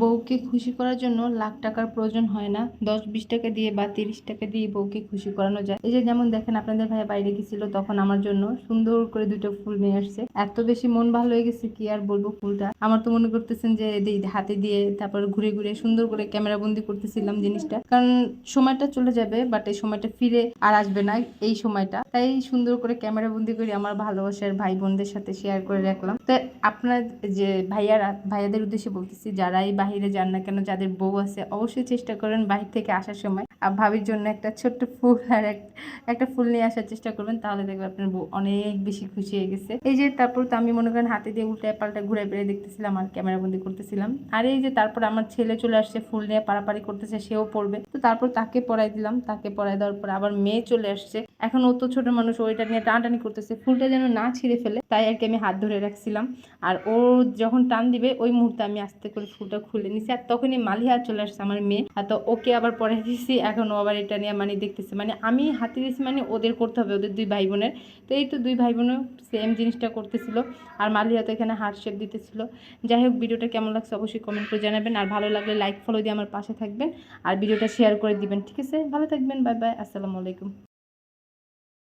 বউকে খুশি করার জন্য লাখ টাকার প্রয়োজন হয় না। দশ, বিশ টাকা দিয়ে বা তিরিশ টাকা দিয়ে বউকে খুশি করানো যায়। এই যে যেমন দেখেন আপনাদের ভাই বাইরে গেছিল, তখন আমার জন্য সুন্দর করে দুটো ফুল নিয়ে আসছে। এত বেশি মন ভালো হয়ে গেছে, কি আর বলব ফুলটা? আমার তো মনে করতেছেন যে এই হাতে দিয়ে তারপর ঘুরে ঘুরে সুন্দর করে ক্যামেরা বন্দি করতেছিলাম জিনিসটা। কারণ সময়টা চলে যাবে বাট এই সময়টা ফিরে আর আসবে না এই সময়টা। তাই সুন্দর করে ক্যামেরা বন্দি করে আমার ভালোবাসার ভাই বোনদের সাথে শেয়ার করে রাখলাম। তো আপনার যে ভাইয়ারা, ভাইয়াদের উদ্দেশ্যে বলতেছি যারাই বাহিরে যান না কেন যাদের বউ আছে অবশ্যই চেষ্টা করেন বাহির থেকে আসার সময়। আর ভাবির জন্য একটা ছোট্ট ফুল আর একটা ফুল নিয়ে আসার চেষ্টা করবেন, তাহলে দেখবেন আপনার বউ অনেক বেশি খুশি হয়ে গেছে। এই যে তারপর তো আমি মনে করেন হাতে দিয়ে উল্টায় পাল্টা ঘুরে বেড়ে দেখতেছিলাম আর ক্যামেরা বন্দি করতেছিলাম। আর এই যে তারপর আমার ছেলে চলে আসছে, ফুল নিয়ে পাড়াপাড়ি করতেছে, সেও পড়বে। তো তারপর তাকে পড়াই দিলাম, তাকে পড়াই দেওয়ার পর আবার মেয়ে চলে আসছে। এখন ও তো ছোট মানুষ ওইটা নিয়ে টানাটানি করতেছে। ফুলটা যেন না ছিঁড়ে ফেলে, তাই আর কি আমি হাত ধরে রাখছিলাম। আর ও যখন টান দিবে, ওই মুহূর্তে আমি আস্তে করে ফুলটা খুলে নিছি। আর তখনই মালিহা চলে আসছে আমার মেয়ে। আর তো ওকে আবার পরে দিয়েছি এখন ও আবার এটা নিয়ে মানে দেখতেছে। মানে আমি হাতে দিয়েছি মানে ওদের করতে হবে, ওদের দুই ভাই বোনের তো এই তো দুই ভাই বোনও সেম জিনিসটা করতেছিল। আর মালি হয়তো এখানে হার্ট শেপ দিতেছিল। যাই হোক, ভিডিওটা কেমন লাগছে অবশ্যই কমেন্ট করে জানাবেন। আর ভালো লাগলে লাইক ফলো দিয়ে আমার পাশে থাকবেন। আর ভিডিওটা শেয়ার করে দিবেন, ঠিক আছে? ভালো থাকবেন বাই বাই আসসালামু আলাইকুম।